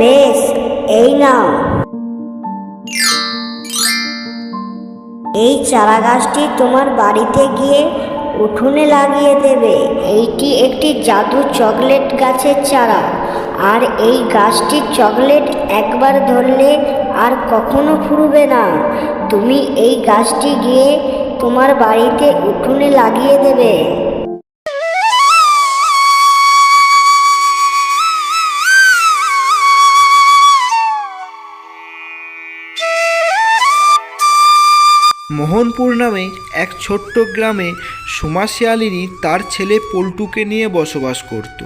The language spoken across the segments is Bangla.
বেশ এই নাও। এই চারা গাছটি তোমার বাড়িতে গিয়ে উঠোনে লাগিয়ে দেবে। এইটি একটি জাদু চকলেট গাছের চারা। আর এই গাছটির চকলেট একবার ধরলে আর কখনো ফুরবে না। তুমি এই গাছটি গিয়ে তোমার বাড়িতে উঠোনে লাগিয়ে দেবে। মোহনপুর নামে এক ছোট্ট গ্রামে সুমা শিয়ালিনী তার ছেলে পল্টুকে নিয়ে বসবাস করত।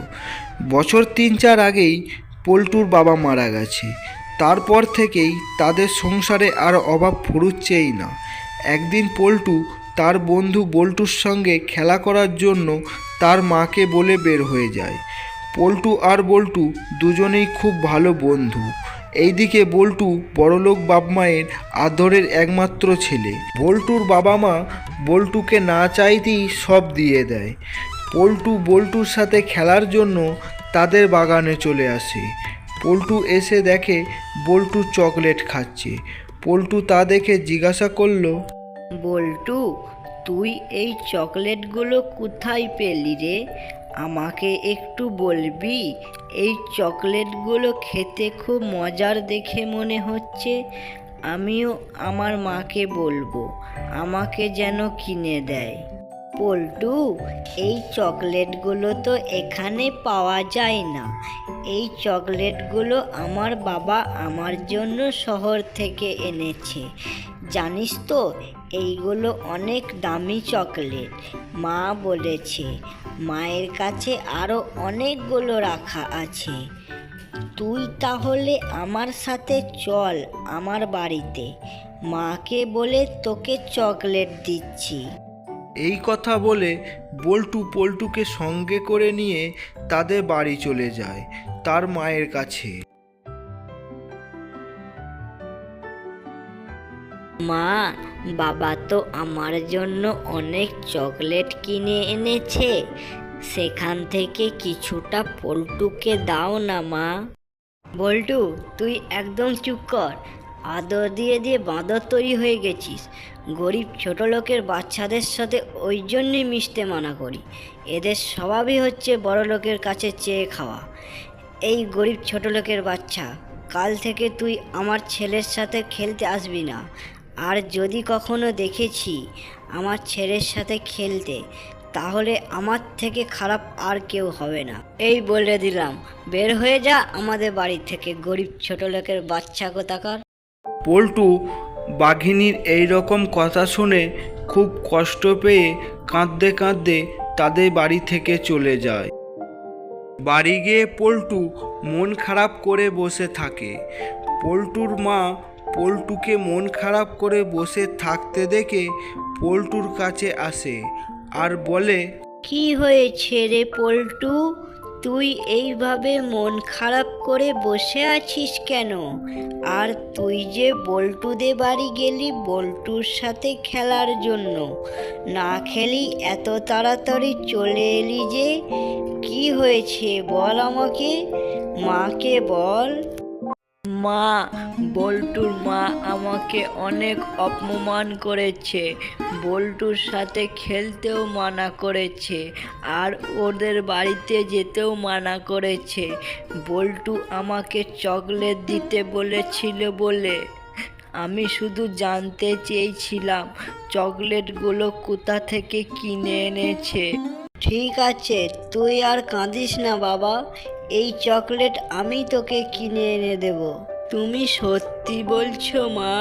বছর তিন চার আগেই পল্টুর বাবা মারা গেছে। তারপর থেকেই তাদের সংসারে আর অভাব ফুরুচ্ছেই না। একদিন পল্টু তার বন্ধু বল্টুর সঙ্গে খেলা করার জন্য তার মাকে বলে বের হয়ে যায়। পল্টু আর বল্টু দুজনেই খুব ভালো বন্ধু। এইদিকে বল্টু বড়লোক বাপমায়ের আদরের একমাত্র ছেলে। বল্টুর বাবা মা বল্টুকে না চাইতেই সব দিয়ে দেয়। পল্টু বল্টুর সাথে খেলার জন্য তাদের বাগানে চলে আসে। পল্টু এসে দেখে বল্টু চকলেট খাচ্ছে। পল্টু তা দেখে জিজ্ঞাসা করল, বল্টু, তুই এই চকলেটগুলো কোথায় পেলি রে? আমাকে একটু বলবি? এই চকলেটগুলো খেতে খুব মজার দেখে মনে হচ্ছে। আমিও আমার মাকে বলব, আমাকে যেন কিনে দেয়। পল্টু, এই চকলেটগুলো তো এখানে পাওয়া যায় না। এই চকলেটগুলো আমার বাবা আমার জন্য শহর থেকে এনেছে। জানিস তো এইগুলো অনেক দামি চকলেট। মা বলেছে, মায়ের কাছে আরও অনেকগুলো রাখা আছে। তুই তাহলে আমার সাথে চল আমার বাড়িতে। মাকে বলে তোকে চকলেট দিচ্ছি। এই কথা বলে বল্টু পল্টুকে সঙ্গে করে নিয়ে তাদের বাড়ি চলে যায় তার মায়ের কাছে। মা, বাবা তো আমার জন্য অনেক চকলেট কিনে এনেছে। সেখান থেকে কিছুটা পল্টুকে দাও না মা। বল্টু, তুই একদম চুপ কর। আদর দিয়ে দিয়ে বাঁদর তৈরি হয়ে গেছিস। গরিব ছোট লোকের বাচ্চাদের সাথে ওই জন্যই মিশতে মানা করি। এদের স্বভাবই হচ্ছে বড় লোকের কাছে চেয়ে খাওয়া। এই গরিব ছোট লোকের বাচ্চা, কাল থেকে তুই আমার ছেলের সাথে খেলতে আসবি না। আর যদি কখনো দেখেছি আমার ছেলের সাথে খেলতে, তাহলে আমার থেকে খারাপ আর কেউ হবে না। এই বলে দিলাম। বের হয়ে যা আমাদের বাড়ি থেকে, গরিব ছোট লোকের বাচ্চা কোথাকার? পল্টু বাঘিনীর এই রকম কথা শুনে খুব কষ্ট পেয়ে কাঁদতে কাঁদতে তাদের বাড়ি থেকে চলে যায়। বাড়ি গিয়ে পল্টু মন খারাপ করে বসে থাকে। পল্টুর মা পল্টুকে মন খারাপ করে বসে থাকতে দেখে পল্টুর কাছে আসে আর বলে, কি হয়েছে রে পল্টু? তুই এইভাবে মন খারাপ করে বসে আছিস কেন? আর তুই যে বল্টুদের বাড়ি গেলি বল্টুর সাথে খেলার জন্য। না খেলি এত তাড়াতাড়ি চলে এলি যে। কি হয়েছে বল আমাকে? মাকে বল। মা, বল্টুর মা আমাকে অনেক অপমান করেছে। বল্টুর সাথে খেলতেও মানা করেছে আর ওদের বাড়িতে যেতেও মানা করেছে। বল্টু আমাকে চকলেট দিতে বলেছিল বলে। আমি শুধু জানতে চেয়েছিলাম চকলেটগুলো কোথা থেকে কিনে এনেছে। ঠিক আছে, তুই আর কাঁদিস না বাবা। এই চকলেট আমি তোকে কিনে এনে দেব। তুমি সত্যি বলছো মা?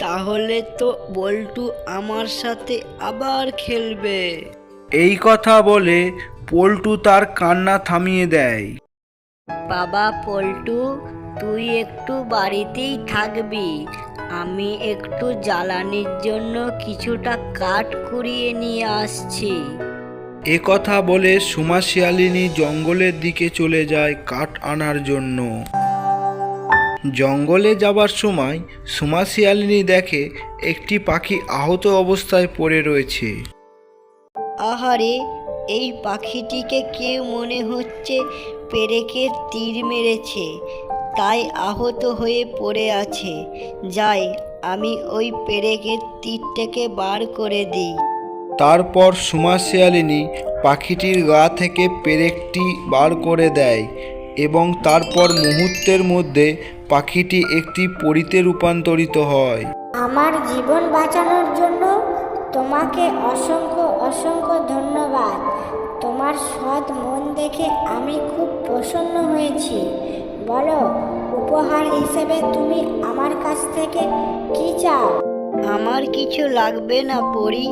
তাহলে তো বল্টু আমার সাথে আবার খেলবে। এই কথা বলে পল্টু তার কান্না থামিয়ে দেয়। বাবা পল্টু তুই একটু বাড়িতেই থাকবি। আমি একটু জ্বালানির জন্য কিছুটা কাঠ কুড়িয়ে নিয়ে আসছি। এ কথা বলে সুমা শিয়ালিনী জঙ্গলের দিকে চলে যায় কাঠ আনার জন্য। জঙ্গলে যাবার সময় সুমা শিয়ালিনী দেখে একটি পাখি আহত অবস্থায় পড়ে রয়েছে। আহারে, এই পাখিটিকে কেউ মনে হচ্ছে পেরেকের তীর মেরেছে? তাই আহত হয়ে পড়ে আছে। যাই, আমি ওই পেরেকের তীরটাকে বার করে দিই। তারপর সুমা শিয়ালিনী পাখিটির গা থেকে পেরেকটি বার করে দেয় এবং তারপর মুহূর্তের মধ্যে পাখিটি একটি পরিতে রূপান্তরিত হয়। আমার জীবন বাঁচানোর জন্য তোমাকে অসংখ্য অসংখ্য ধন্যবাদ। তোমার সৎ মন দেখে আমি খুব প্রসন্ন হয়েছি। বলো উপহার হিসেবে তুমি আমার কাছ থেকে কি চাও? আমার কিছু লাগবে না পরি।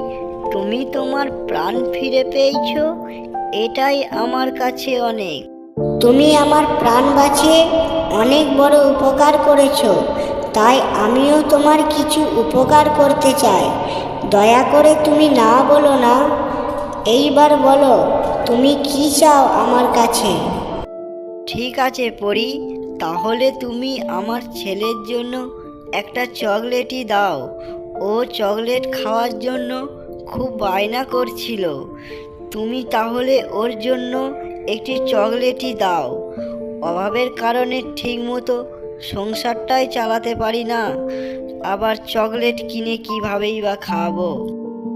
তুমি তোমার প্রাণ ফিরে পেয়েছ, এটাই আমার কাছে অনেক। তুমি আমার প্রাণ বাঁচিয়ে অনেক বড় উপকার করেছ, তাই আমিও তোমার কিছু উপকার করতে চাই। দয়া করে তুমি না বলো না, এইবার বলো, তুমি কি চাও আমার কাছে? ঠিক আছে পরি, তাহলে তুমি আমার ছেলের জন্য একটা চকলেটই দাও। ও চকলেট খাওয়ার জন্য খুব বায়না করছিল। তুমি তাহলে ওর জন্য একটি চকলেটই দাও। অভাবের কারণে ঠিকমতো সংসারটাই চালাতে পারি না। আবার চকলেট কিনে কিভাবেই বা খাব?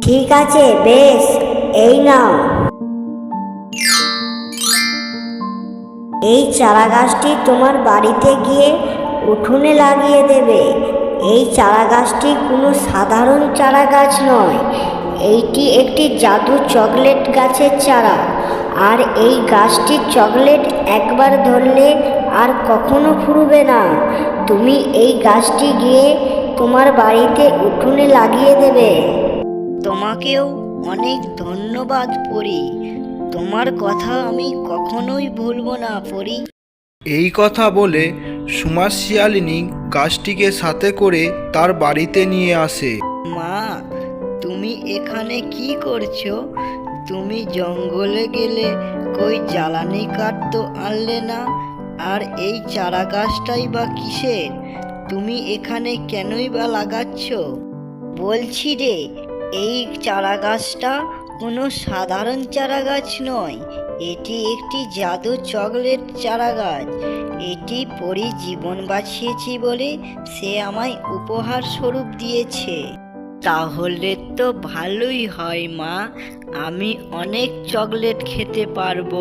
ঠিক আছে, বেশ, এই নাও। এই চারা গাছটি তোমার বাড়িতে গিয়ে উঠোনে লাগিয়ে দেবে। এই চারা গাছটি কোনো সাধারণ চারা গাছ নয়। এইটি একটি জাদু চকলেট গাছের চারা। আর এই গাছটির চকলেট একবার ধরলে আর কখনো ফুরবে না। তুমি এই গাছটি গিয়ে তোমার বাড়িতে উঠোনে লাগিয়ে দেবে। তোমাকেও অনেক ধন্যবাদ পরি। তোমার কথা আমি কখনোই ভুলবো না পরি। এই কথা বলে সুমা শিয়ালিনী গাছটিকে সাথে করে তার বাড়িতে নিয়ে আসে। মা তুমি এখানে কি করছ? তুমি জঙ্গলে গেলে কই জ্বালানি কাঠ তো আনলে না? আর এই চারা গাছটাই বা কিসের? তুমি এখানে কেনই বা লাগাচ্ছ? বলছি রে, এই চারা গাছটা কোনো সাধারণ চারা গাছ নয়। এটি একটি জাদু চকলেট চারা গাছ এটি পরি জীবন বাঁচিয়েছি বলে সে আমায় উপহার স্বরূপ দিয়েছে। তাহলে তো ভালোই হয়, মা। আমি অনেক চকলেট খেতে পারব।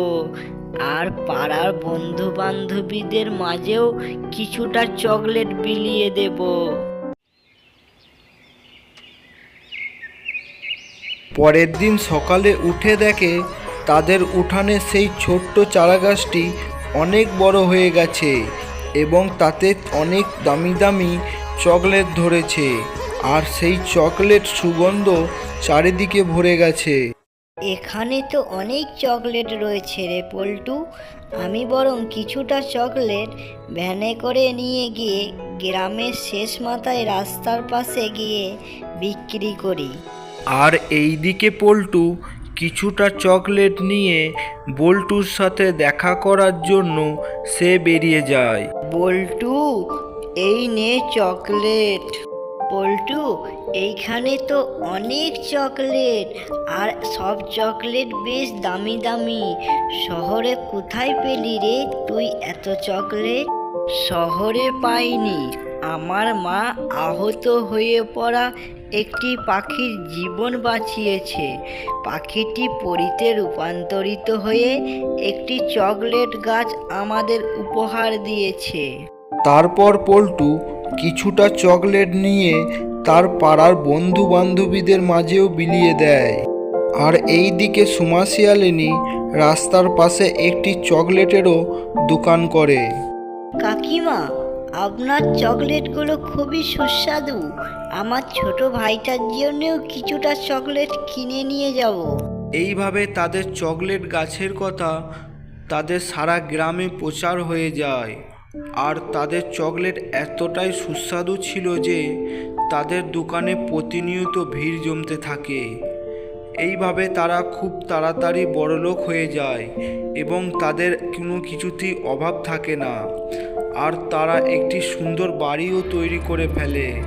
আর পাড়ার বন্ধু বান্ধবীদের মাঝেও কিছুটা চকলেট বিলিয়ে দেবো। পরের দিন সকালে উঠে দেখে তাদের উঠানে সেই ছোট্ট চারা গাছটি অনেক বড় হয়ে গেছে এবং তাতে অনেক দামি দামি চকলেট ধরেছে। আর সেই চকলেট সুগন্ধ চারিদিকে ভরে গেছে। এখানে তো অনেক চকলেট রয়েছে রে পল্টু। আমি বরং কিছুটা চকলেট ভ্যানে করে নিয়ে গিয়ে গ্রামের শেষ মাথায় রাস্তার পাশে গিয়ে বিক্রি করি। আর এই দিকে পল্টু কিছুটা চকলেট নিয়ে বল্টুর সাথে দেখা করার জন্য সে বেরিয়ে যায়। বল্টু এই নে চকলেট। পল্টু এইখানে তো অনেক চকলেট আর সব চকলেট বেশ দামি দামি। শহরে কোথায় পেলি রে তুই এত চকলেট? শহরে পাইনি। আমার মা আহত হয়ে পড়া একটি পাখির জীবন বাঁচিয়েছে। পাখিটি পরিতে রূপান্তরিত হয়ে একটি চকলেট গাছ আমাদের উপহার দিয়েছে। তারপর পল্টু কিছুটা চকলেট নিয়ে তার পাড়ার বন্ধু বান্ধবীদের মাঝেও বিলিয়ে দেয়। আর এই দিকে সুমা শিয়ালিনী রাস্তার পাশে একটি চকলেটেরও দোকান করে। কাকিমা আপনার চকলেটগুলো খুবই সুস্বাদু। আমার ছোট ভাইটার জন্যও কিছুটা চকলেট কিনে নিয়ে যাব। এইভাবে তাদের চকলেট গাছের কথা তাদের সারা গ্রামে প্রচার হয়ে যায়। আর তাদের চকলেট এতটাই সুস্বাদু ছিল যে তাদের দোকানে প্রতিনিয়ত ভিড় জমতে থাকে। এইভাবে তারা খুব তাড়াতাড়ি বড়লোক হয়ে যায় এবং তাদের কোনো কিছুতেই অভাব থাকে না। আর তারা একটি সুন্দর বাড়িও তৈরি করে ফেলে।